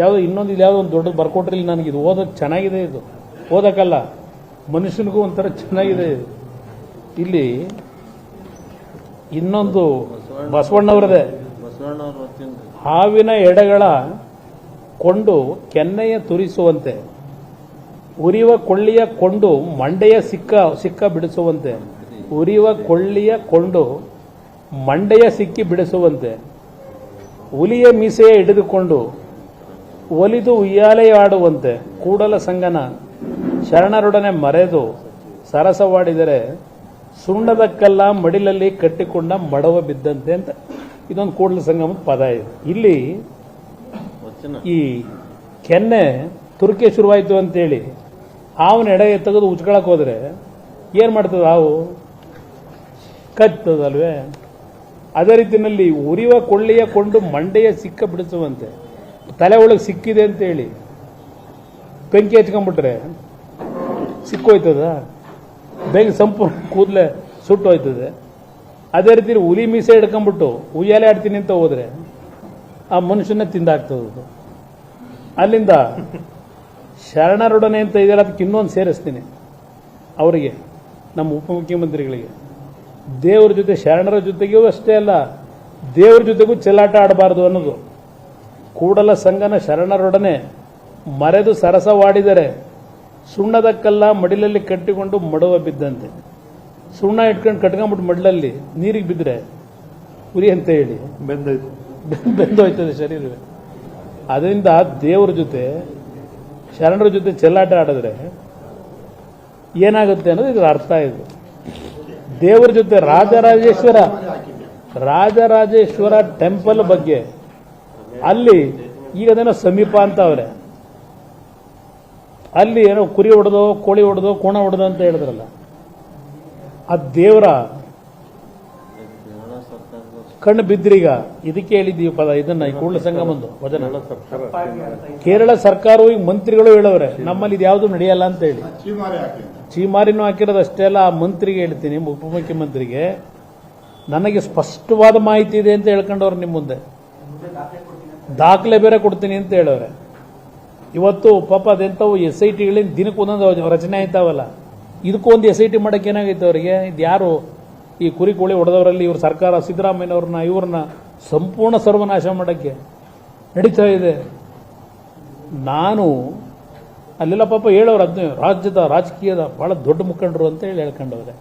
ಯಾವುದೋ ಇನ್ನೊಂದು ಇದು ಯಾವುದೋ ಒಂದು ದೊಡ್ಡದು ಬರ್ಕೊಟ್ರಿಲ್ಲ ನನಗೆ ಇದು ಓದೋಕ್ಕೆ ಚೆನ್ನಾಗಿದೆ ಇದು. ಓದೋಕ್ಕಲ್ಲ, ಮನುಷ್ಯನಿಗೂ ಒಂಥರ ಚೆನ್ನಾಗಿದೆ ಇದು. ಇಲ್ಲಿ ಇನ್ನೊಂದು ಬಸವಣ್ಣವ್ರದೇ. ಬಸವಣ್ಣವ್ರು ಹಾವಿನ ಎಡೆಗಳ ಕೊಂಡು ಕೆನ್ನೆಯ ತುರಿಸುವಂತೆ ಉರಿಯುವ ಕೊಳ್ಳಿಯ ಕೊಂಡು ಮಂಡೆಯ ಸಿಕ್ಕ ಸಿಕ್ಕ ಬಿಡಿಸುವಂತೆ ಉರಿಯುವ ಕೊಳ್ಳಿಯ ಕೊಂಡು ಮಂಡೆಯ ಸಿಕ್ಕಿ ಬಿಡಿಸುವಂತೆ, ಹುಲಿಯ ಮೀಸೆಯ ಹಿಡಿದುಕೊಂಡು ಒಲಿದು ಉಯ್ಯಾಲೆಯಾಡುವಂತೆ ಕೂಡಲ ಸಂಗನ ಶರಣರೊಡನೆ ಮರೆದು ಸರಸವಾಡಿದರೆ ಸುಣ್ಣದ ಕಲ್ಲ ಮಡಿಲಲ್ಲಿ ಕಟ್ಟಿಕೊಂಡ ಮಡವ ಬಿದ್ದಂತೆ ಅಂತ ಇದೊಂದು ಕೂಡಲ ಸಂಗಮದ ಪದ ಇದೆ. ಇಲ್ಲಿ ಈ ಕೆನ್ನೆ ತುರ್ಕೆ ಶುರುವಾಯಿತು ಅಂತೇಳಿ ಹಾವನ ಎಡೆಗೆ ತೆಗೆದು ಉಚ್ಕೊಳಕ್ ಹೋದ್ರೆ ಏನ್ ಮಾಡ್ತದ ಹಾವು ಕತ್ತದಲ್ವೇ ಅದೇ ರೀತಿಯಲ್ಲಿ ಉರಿವ ಕೊಳ್ಳಿಯ ಕೊಂಡು ಮಂಡೆಯ ಸಿಕ್ಕ ಬಿಡಿಸುವಂತೆ ತಲೆ ಒಳಗೆ ಸಿಕ್ಕಿದೆ ಅಂತೇಳಿ ಬೆಂಕಿ ಹಚ್ಕೊಂಡ್ಬಿಟ್ರೆ ಸಿಕ್ಕೋಯ್ತದ? ಬೆಂಕಿ ಸಂಪೂರ್ಣ ಕೂದಲೇ ಸುಟ್ಟು ಹೋಯ್ತದೆ ಅದೇ ರೀತಿ ಹುಲಿ ಮೀಸೆ ಹಿಡ್ಕೊಂಡ್ಬಿಟ್ಟು ಉಯ್ಯಾಲೆ ಆಡ್ತೀನಿ ಅಂತ ಹೋದ್ರೆ ಆ ಮನುಷ್ಯನ ತಿಂದಾಗ್ತದೆ ಅಲ್ಲಿಂದ ಶರಣರೊಡನೆ ಅಂತ ಇದೆಯಲ್ಲ ಅದಕ್ಕೆ ಇನ್ನೊಂದು ಸೇರಿಸ್ತೀನಿ ಅವರಿಗೆ, ನಮ್ಮ ಉಪಮುಖ್ಯಮಂತ್ರಿಗಳಿಗೆ. ದೇವರ ಜೊತೆ, ಶರಣರ ಜೊತೆಗೂ ಅಷ್ಟೇ ಅಲ್ಲ, ದೇವರ ಜೊತೆಗೂ ಚೆಲ್ಲಾಟ ಆಡಬಾರ್ದು ಅನ್ನೋದು. ಕೂಡಲ ಸಂಗನ ಶರಣರೊಡನೆ ಮರೆದು ಸರಸವಾಡಿದರೆ ಸುಣ್ಣದ ಕಲ್ಲ ಮಡಿಲಲ್ಲಿ ಕಟ್ಟಿಕೊಂಡು ಮಡುವ ಬಿದ್ದಂತೆ. ಸುಣ್ಣ ಇಟ್ಕೊಂಡು ಕಟ್ಕೊಂಡ್ಬಿಟ್ಟು ಮಡಲಲ್ಲಿ ನೀರಿಗೆ ಬಿದ್ದರೆ ಉರಿ ಅಂತ ಹೇಳಿ. ಬೆಂದೋಯ್ತು. ಬೆಂದೋಯ್ತದೆ ಶರೀರವೇ. ಅದರಿಂದ ದೇವರ ಜೊತೆ ಶರಣರ ಜೊತೆ ಚೆಲ್ಲಾಟ ಆಡಿದ್ರೆ ಏನಾಗುತ್ತೆ ಅನ್ನೋದು ಇದರ ಅರ್ಥ ಇದು. ದೇವರ ಜೊತೆ ರಾಜರಾಜೇಶ್ವರ ರಾಜರಾಜೇಶ್ವರ ಟೆಂಪಲ್ ಬಗ್ಗೆ ಅಲ್ಲಿ ಈಗ ಅದೇನೋ ಸಮೀಪ ಅಂತ ಅವ್ರೆ. ಅಲ್ಲಿ ಏನೋ ಕುರಿ ಹೊಡೆದು ಕೋಳಿ ಹೊಡೆದು ಕೋಣ ಹೊಡೆದು ಅಂತ ಹೇಳಿದ್ರಲ್ಲ. ಆ ದೇವರ ಕಣ್ಣು ಬಿದ್ರಿಗ ಇದಕ್ಕೆ ಹೇಳಿದ್ದೀವಿ ಪದ. ಇದನ್ನ ಈ ಕೂಡಲ ಸಂಗಮಂದು ವಚನ. ಕೇರಳ ಸರ್ಕಾರವು ಈಗ ಮಂತ್ರಿಗಳು ಹೇಳವ್ರೆ. ನಮ್ಮಲ್ಲಿ ಇದು ಯಾವುದು ನಡೆಯಲ್ಲ ಅಂತ ಹೇಳಿ. ಚೀಮಾರಿನೂ ಹಾಕಿರೋದು ಅಷ್ಟೇ ಅಲ್ಲ ಆ ಮಂತ್ರಿಗೆ ಹೇಳ್ತೀನಿ ಉಪಮುಖ್ಯಮಂತ್ರಿಗೆ. ನನಗೆ ಸ್ಪಷ್ಟವಾದ ಮಾಹಿತಿ ಇದೆ ಅಂತ ಹೇಳ್ಕೊಂಡವ್ರು ನಿಮ್ಮ ಮುಂದೆ. ದಾಖಲೆ ಬೇರೆ ಕೊಡ್ತೀನಿ ಅಂತ ಹೇಳವ್ರೆ. ಇವತ್ತು ಪಾಪ ಅದೆಂಥವು ಎಸ್ ಐ ಟಿಗಳಿಂದ ದಿನಕ್ಕೆ ಒಂದೊಂದು ರಚನೆ ಆಯ್ತಾವಲ್ಲ. ಇದಕ್ಕೂ ಒಂದು ಎಸ್ ಐ ಟಿ ಮಾಡೋಕ್ಕೆ ಏನಾಗೈತೆ ಅವರಿಗೆ? ಇದು ಯಾರು? ಈ ಕುರಿ ಕೋಳಿ ಹೊಡೆದವರಲ್ಲಿ ಇವ್ರ ಸರ್ಕಾರ, ಸಿದ್ದರಾಮಯ್ಯನವ್ರನ್ನ, ಇವ್ರನ್ನ ಸಂಪೂರ್ಣ ಸರ್ವನಾಶ ಮಾಡೋಕ್ಕೆ ನಡೀತಾ ಇದೆ. ನಾನು ಅಲ್ಲೆಲ್ಲ ಪಾಪ ಹೇಳೋರು ಅದನ್ನೇ ರಾಜ್ಯದ ರಾಜಕೀಯದ ಭಾಳ ದೊಡ್ಡ ಮುಖಂಡರು ಅಂತ ಹೇಳಿ ಹೇಳ್ಕೊಂಡವ್ರೆ.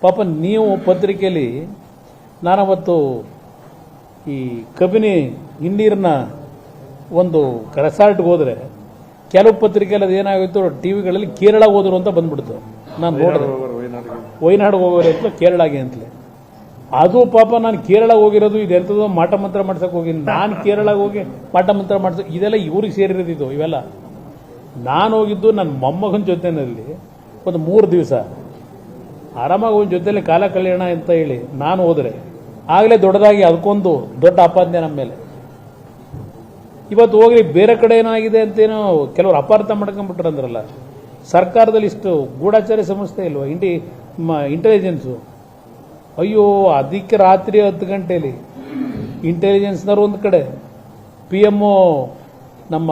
ಪಾಪ ನೀವು ಪತ್ರಿಕೆಯಲ್ಲಿ ನಾನವತ್ತು ಈ ಕಬಿನಿ ಹಿನ್ನೀರಿನ ಒಂದು ರೆಸಾರ್ಟ್ಗೆ ಹೋದ್ರೆ ಕೆಲವು ಪತ್ರಿಕೆಯಲ್ಲಿ ಅದು ಏನಾಗಿತ್ತು ಟಿವಿಗಳಲ್ಲಿ ಕೇರಳ ಹೋದರು ಅಂತ ಬಂದ್ಬಿಡ್ತು. ನಾನು ನೋಡಿದೆ. ವಯನಾಡಿಗೆ ಹೋಗೋರು. ಅಂತ ಕೇರಳಗೆ ಅಂತಲೇ. ಅದು ಪಾಪ ನಾನು ಕೇರಳ ಹೋಗಿರೋದು ಇದೆಂಥದ್ದು ಮಾಟ ಮಂತ್ರ ಮಾಡ್ಸಕ್ಕೆ ಹೋಗಿ ನಾನು ಕೇರಳಗೆ ಹೋಗಿ ಮಾಟ ಮಂತ್ರ ಮಾಡ್ಸಕ್ ಇದೆಲ್ಲ ಇವ್ರಿಗೆ ಸೇರಿರೋದಿದ್ದು ಇವೆಲ್ಲ. ನಾನು ಹೋಗಿದ್ದು ನನ್ನ ಮೊಮ್ಮಗನ ಜೊತೆನಲ್ಲಿ ಒಂದು ಮೂರು ದಿವಸ. ಆರಾಮಾಗಿ ಒಂದು ಜೊತೆಯಲ್ಲಿ ಕಾಲ ಕಲ್ಯಾಣ ಅಂತ ಹೇಳಿ ನಾನು ಹೋದರೆ. ಆಗಲೇ ದೊಡ್ಡದಾಗಿ ಅದಕ್ಕೊಂದು ದೊಡ್ಡ ಆಪಾದನೆ ನಮ್ಮ ಮೇಲೆ. ಇವತ್ತು ಹೋಗಲಿ, ಬೇರೆ ಕಡೆ ಏನಾಗಿದೆ ಅಂತೇನೋ ಕೆಲವರು ಅಪಾರ್ಥ ಮಾಡ್ಕೊಂಡ್ಬಿಟ್ರಂದ್ರಲ್ಲ ಸರ್ಕಾರದಲ್ಲಿ ಇಷ್ಟು ಗೂಢಾಚಾರ್ಯ ಸಂಸ್ಥೆ ಇಲ್ವಾ? ಇಂಡಿ ಇಂಟೆಲಿಜೆನ್ಸು ಅಯ್ಯೋ, ಅದಕ್ಕೆ ರಾತ್ರಿ ಹತ್ತು ಗಂಟೆಯಲ್ಲಿ ಇಂಟೆಲಿಜೆನ್ಸ್ನವ್ರು ಒಂದು ಕಡೆ. ಪಿ ಎಂ ನಮ್ಮ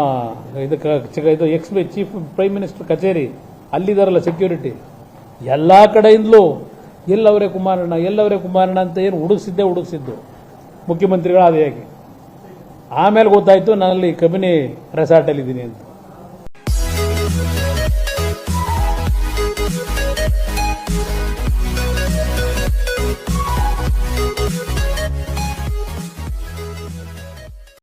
ಇದಕ್ಕೆ ಇದು ಎಕ್ಸ್ ಚೀಫ್ ಪ್ರೈಮ್ ಮಿನಿಸ್ಟರ್ ಕಚೇರಿ, ಅಲ್ಲಿದಾರಲ್ಲ ಸೆಕ್ಯೂರಿಟಿ ಎಲ್ಲ ಕಡೆಯಿಂದಲೂ, ಎಲ್ಲವರೇ ಕುಮಾರಣ್ಣ ಎಲ್ಲವರೇ ಕುಮಾರಣ್ಣ ಅಂತ ಏನು ಹುಡುಗಿಸಿದ್ದೆ ಹುಡುಗಿಸಿದ್ದು ಮುಖ್ಯಮಂತ್ರಿಗಳ ಆದಿಯಾಗಿ ಆಮೇಲೆ ಗೊತ್ತಾಯಿತು ನಾನಲ್ಲಿ ಕಬಿನಿ ರೆಸಾರ್ಟಲ್ಲಿ ಇದ್ದೀನಿ ಅಂತ.